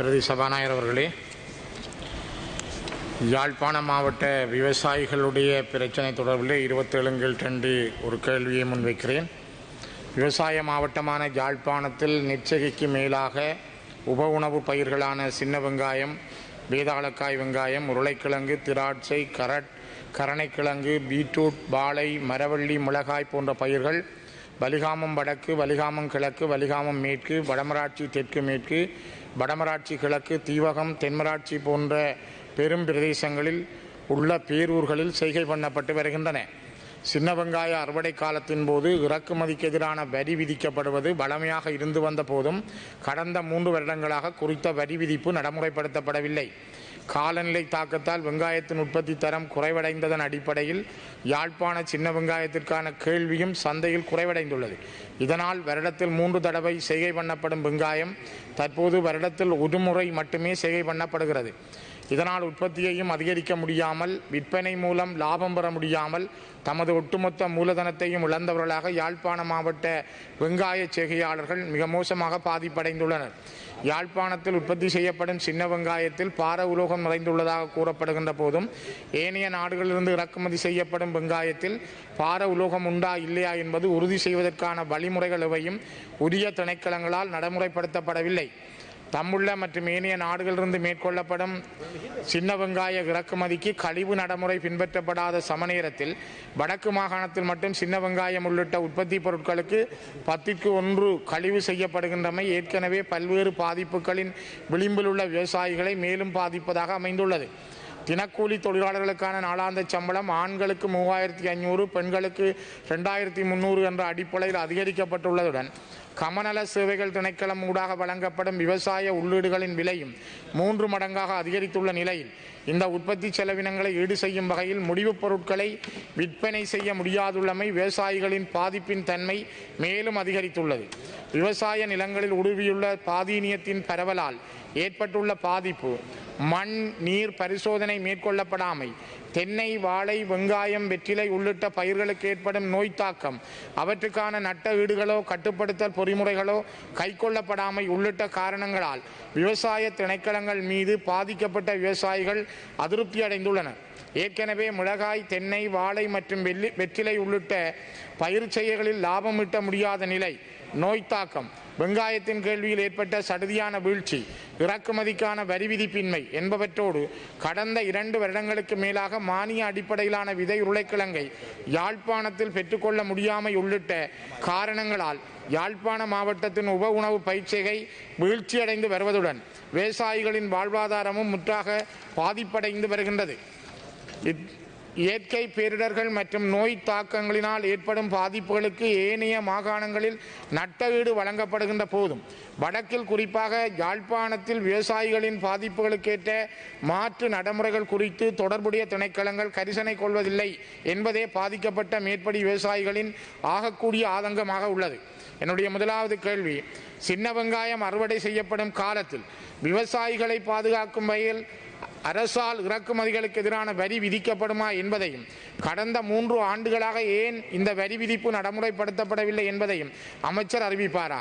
பிரதி சபாநாயகர் அவர்களே யாழ்ப்பாண மாவட்ட விவசாயிகளுடைய பிரச்சனை தொடர்பில் இருபத்தேழுங்கள் டண்டி ஒரு கேள்வியை முன்வைக்கிறேன். விவசாய மாவட்டமான யாழ்ப்பாணத்தில் நிச்சயிக்கு மேலாக உப உணவு பயிர்களான சின்ன வெங்காயம் வேதாளக்காய் வெங்காயம் உருளைக்கிழங்கு திராட்சை கரட் கரணைக்கிழங்கு பீட்ரூட் பாலை மரவள்ளி மிளகாய் போன்ற பயிர்கள் வலிகாமம் வடக்கு வலிகாமம் கிழக்கு வலிகாமம் மேற்கு வடமராட்சி தெற்கு மேற்கு வடமராட்சி கிழக்கு தீவகம் தென்மராட்சி போன்ற பெரும் பிரதேசங்களில் உள்ள பேரூர்களில் செய்கை பண்ணப்பட்டு வருகின்றன. சின்ன வெங்காய அறுவடை காலத்தின் போது இறக்குமதிக்கு எதிரான வரி விதிக்கப்படுவது வளமையாக இருந்து வந்த போதும் கடந்த மூன்று வருடங்களாக குறித்த வரி விதிப்பு நடைமுறைப்படுத்தப்படவில்லை. காலநிலை தாக்கத்தால் வெங்காயத்தின் உற்பத்தி தரம் குறைவடைந்ததன் அடிப்படையில் யாழ்ப்பாண சின்ன வெங்காயத்திற்கான கேள்வியும் சந்தையில் குறைவடைந்துள்ளது. இதனால் வருடத்தில் மூன்று தடவை செய்கை பண்ணப்படும் வெங்காயம் தற்போது வருடத்தில் ஒரு முறை மட்டுமே செய்கை பண்ணப்படுகிறது. இதனால் உற்பத்தியையும் அதிகரிக்க முடியாமல் விற்பனை மூலம் லாபம் பெற முடியாமல் தமது ஒட்டுமொத்த மூலதனத்தையும் இழந்தவர்களாக யாழ்ப்பாண மாவட்ட வெங்காய செய்கையாளர்கள் மிக மோசமாக பாதிப்படைந்துள்ளனர். யாழ்ப்பாணத்தில் உற்பத்தி செய்யப்படும் சின்ன வெங்காயத்தில் பார உலோகம் நிறைந்துள்ளதாக கூறப்படுகின்ற போதும் ஏனைய நாடுகளிலிருந்து இறக்குமதி செய்யப்படும் வெங்காயத்தில் பார உலோகம் உண்டா இல்லையா என்பது உறுதி செய்வதற்கான வழிமுறைகள் எவையும் உரிய திணைக்களங்களால் நடைமுறைப்படுத்தப்படவில்லை. தம்முள்ள மற்றும் ஏனைய நாடுகளிலிருந்து மேற்கொள்ளப்படும் சின்ன வெங்காய இறக்குமதிக்கு கழிவு நடைமுறை பின்பற்றப்படாத சமநேரத்தில் வடக்கு மாகாணத்தில் மட்டும் சின்ன வெங்காயம் உள்ளிட்ட உற்பத்தி பொருட்களுக்கு பத்திற்கு ஒன்று கழிவு செய்யப்படுகின்றமை ஏற்கனவே பல்வேறு பாதிப்புகளின் விளிம்பில் உள்ள விவசாயிகளை மேலும் பாதிப்பதாக அமைந்துள்ளது. தினக்கூலி தொழிலாளர்களுக்கான நாளாந்த சம்பளம் ஆண்களுக்கு மூவாயிரத்தி ஐநூறு பெண்களுக்கு ரெண்டாயிரத்தி முந்நூறு என்ற அடிப்படையில் அதிகரிக்கப்பட்டுள்ளதுடன் கமநல சேவைகள் திணைக்களம் ஊடாக வழங்கப்படும் விவசாய உள்ளீடுகளின் விலையும் மூன்று மடங்காக அதிகரித்துள்ள நிலையில் இந்த உற்பத்தி செலவினங்களை ஈடு செய்யும் வகையில் முடிவுப் பொருட்களை விற்பனை செய்ய முடியாதுள்ளமை விவசாயிகளின் பாதிப்பின் தன்மை மேலும் அதிகரித்துள்ளது. விவசாய நிலங்களில் உருவியுள்ள பாதீனியத்தின் பரவலால் ஏற்பட்டுள்ள பாதிப்பு மண் நீர் பரிசோதனை மேற்கொள்ளப்படாமை தென்னை வாழை வெங்காயம் வெற்றிலை உள்ளிட்ட பயிர்களுக்கு ஏற்படும் நோய் தாக்கம் அவற்றுக்கான நட்ட ஈடுகளோ கட்டுப்படுத்தல் பொறிமுறைகளோ கைக்கொள்ளப்படாமை உள்ளிட்ட காரணங்களால் விவசாய திணைக்களங்கள் மீது பாதிக்கப்பட்ட விவசாயிகள் அதிருப்தி அடைந்துள்ளன. ஏற்கனவே மிளகாய் தென்னை வாழை மற்றும் வெள்ளி வெற்றிலை உள்ளிட்ட பயிர் செய்கைகளில் லாபம் ஈட்ட முடியாத நிலை. நோய் தாக்கம் வெங்காயத்தின் கேள்வியில் ஏற்பட்ட சடுதியான வீழ்ச்சி இறக்குமதிக்கான வரி விதிப்பின்மை என்பவற்றோடு கடந்த இரண்டு வருடங்களுக்கு மேலாக மானிய அடிப்படையிலான விதை உருளைக்கிழங்கை யாழ்ப்பாணத்தில் பெற்றுக்கொள்ள முடியாமை உள்ளிட்ட காரணங்களால் யாழ்ப்பாண மாவட்டத்தின் உப உணவு பயிற்சிகை வீழ்ச்சியடைந்து வருவதுடன் விவசாயிகளின் வாழ்வாதாரமும் முற்றாக பாதிப்படைந்து வருகின்றது. இத்- இயற்கை பேரிடர்கள் மற்றும் நோய் தாக்கங்களினால் ஏற்படும் பாதிப்புகளுக்கு ஏனைய மாகாணங்களில் நட்டஈடு வழங்கப்படுகின்ற போதும் வடக்கில் குறிப்பாக யாழ்ப்பாணத்தில் விவசாயிகளின் பாதிப்புகளுக்கேற்ற மாற்று நடைமுறைகள் குறித்து தொடர்புடைய திணைக்களங்கள் கரிசனை கொள்வதில்லை என்பதே பாதிக்கப்பட்ட மேற்படி விவசாயிகளின் ஆகக்கூடிய ஆதங்கமாக உள்ளது. என்னுடைய முதலாவது கேள்வி சின்ன வெங்காயம் அறுவடை செய்யப்படும் காலத்தில் விவசாயிகளை பாதுகாக்கும் வகையில் அரசால் இறக்குமதிகளுக்கு எதிரான வரி விதிக்கப்படுமா என்பதையும் கடந்த மூன்று ஆண்டுகளாக ஏன் இந்த வரி விதிப்பு நடைமுறைப்படுத்தப்படவில்லை என்பதையும் அமைச்சர் அறிவிப்பாரா?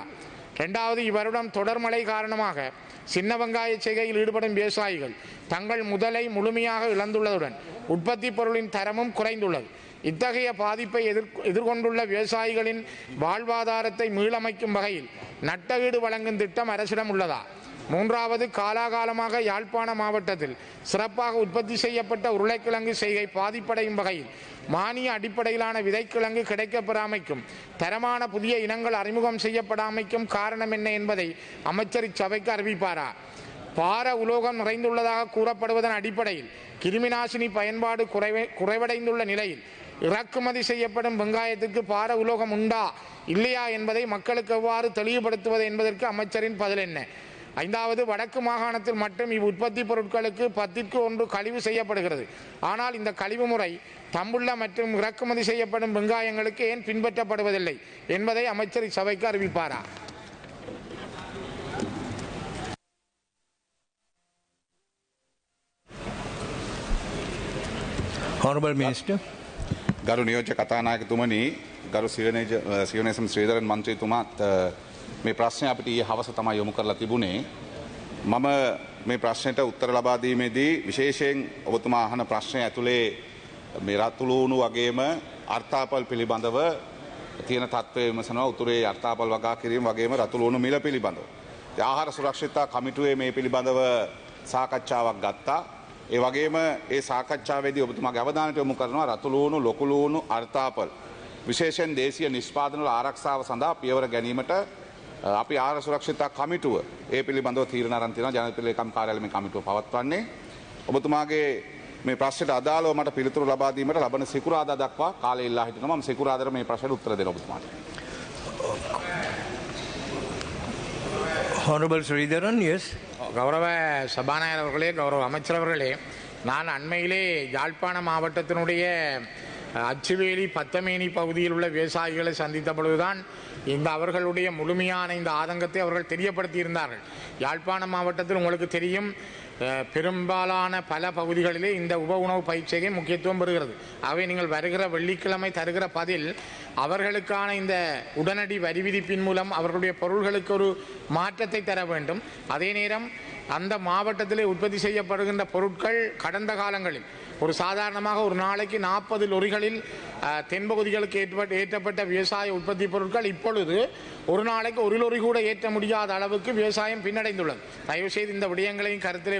இரண்டாவது இவ்வருடம் தொடர் மழை காரணமாக சின்ன வெங்காய செய்கையில் ஈடுபடும் விவசாயிகள் தங்கள் முதலை முழுமையாக இழந்துள்ளதுடன் உற்பத்தி பொருளின் தரமும் குறைந்துள்ளது. இத்தகைய பாதிப்பை எதிர் எதிர்கொண்டுள்ள விவசாயிகளின் வாழ்வாதாரத்தை மீளமைக்கும் வகையில் நட்டஈடு வழங்கும் திட்டம் அரசிடம் உள்ளதா? மூன்றாவது காலாகாலமாக யாழ்ப்பாண மாவட்டத்தில் சிறப்பாக உற்பத்தி செய்யப்பட்ட உருளைக்கிழங்கு செய்கை பாதிப்படையும் வகையில் மானிய அடிப்படையிலான விதைக்கிழங்கு கிடைக்கப்பெறாமைக்கும் தரமான புதிய இனங்கள் அறிமுகம் செய்யப்படாமைக்கும் காரணம் என்ன என்பதை அமைச்சர் இச்சபைக்கு அறிவிப்பாரா? பார உலோகம் நிறைந்துள்ளதாக கூறப்படுவதன் அடிப்படையில் கிருமிநாசினி பயன்பாடு குறைவை குறைவடைந்துள்ள நிலையில் இறக்குமதி செய்யப்படும் வெங்காயத்திற்கு பார உலோகம் உண்டா இல்லையா என்பதை மக்களுக்கு எவ்வாறு தெளிவுபடுத்துவது என்பதற்கு அமைச்சரின் பதில் என்ன? ஐந்தாவது வடக்கு மாகாணத்தில் மட்டும் இவ் உற்பத்தி பொருட்களுக்கு பத்திற்கு ஒன்று கழிவு செய்யப்படுகிறது ஆனால் இந்த கழிவு முறை தம்புள்ள மற்றும் இறக்குமதி செய்யப்படும் வெங்காயங்களுக்கு ஏன் பின்பற்றப்படுவதில்லை என்பதை அமைச்சர் இச்சபைக்கு அறிவிப்பாரா Honorable Minister. ගරු නියෝජ්‍ය කතානායකතුමනි ගරු සිවනේසම් ශ්‍රීධරන් මන්ත්‍රීතුමාත් අ, මේ ප්‍රශ්නය අපිට ඊයේ හවස තමයි යොමු කරලා තිබුණේ මම මේ ප්‍රශ්නයට උත්තර ලබාදීමේදී විශේෂයෙන් ඔබතුමා අහන ප්‍රශ්නය ඇතුළේ මේ රත්තුලූුණු වගේම අර්ථාපල් පිළිබඳව තියෙන තත්වය විමසනවා උතුරේ අර්ථාපල් වගා කිරීම වගේම රතුලූුණු මිල පිළිබඳව. ඉතින් ආහාර සුරක්ෂිතා කමිටුවේ මේ පිළිබඳව සාකච්ඡාවක් ගත්තා. ඒ වගේම ඒ සාකච්ඡාවේදී ඔබතුමාගේ අවධානයට යොමු කරනවා රතුලූුණු ලොකුලූුණු අර්ථාපල්. විශේෂයෙන් දේශීය නිෂ්පාදනවල ආරක්ෂාව සඳහා පියවර ගැනීමට අ, අපි ආර සුරක්ෂිතා කමිටුව ඒ පිළිබඳව තීරණ අරන් තියෙනවා ජනපති ලේකම් කාර්යාලය මේ කමිටුව පවත්වන්නේ. ඔබතුමාගේ මේ ප්‍රශ්නයට අදාළව මට පිළිතුරු ලබා දීමට ලබන සිකුරාදා දක්වා කාලය ඉල්ලා හිටිනවා. මම සිකුරාදාට මේ ප්‍රශ්නට උත්තර දෙන්න ඔබතුමාට. Honorable Sridharan, yes. கௌரவ சபாநாயகர் அவர்களே கௌரவ அமைச்சர் அவர்களே நான் அண்மையிலே யாழ்ப்பாண மாவட்டத்தினுடைய அச்சுவேலி பத்தமேனி பகுதியில் உள்ள விவசாயிகளை சந்தித்த பொழுதுதான் இந்த அவர்களுடைய முழுமையான இந்த ஆதங்கத்தை அவர்கள் தெரியப்படுத்தியிருந்தார்கள். யாழ்ப்பாண மாவட்டத்தில் உங்களுக்கு தெரியும் பெரும்பாலான பல பகுதிகளிலே இந்த உப உணவு பயிற்சிகை முக்கியத்துவம் பெறுகிறது. ஆகவே நீங்கள் வருகிற வெள்ளிக்கிழமை தருகிற பதில் அவர்களுக்கான இந்த உடனடி வரி விதிப்பின் மூலம் அவர்களுடைய பொருள்களுக்கு ஒரு மாற்றத்தை தர வேண்டும். அதே நேரம் அந்த மாவட்டத்திலே உற்பத்தி செய்யப்படுகின்ற பொருட்கள் கடந்த காலங்களில் ஒரு சாதாரணமாக ஒரு நாளைக்கு நாற்பது லொரிகளில் தென்பகுதிகளுக்கு ஏற்பட்ட ஏற்றப்பட்ட விவசாய உற்பத்தி பொருட்கள் இப்பொழுது ஒரு நாளைக்கு ஒரு லொரி கூட ஏற்ற முடியாத அளவுக்கு விவசாயம் பின்னடைந்துள்ளது. தயவுசெய்து இந்த விடயங்களையும் கருத்திலே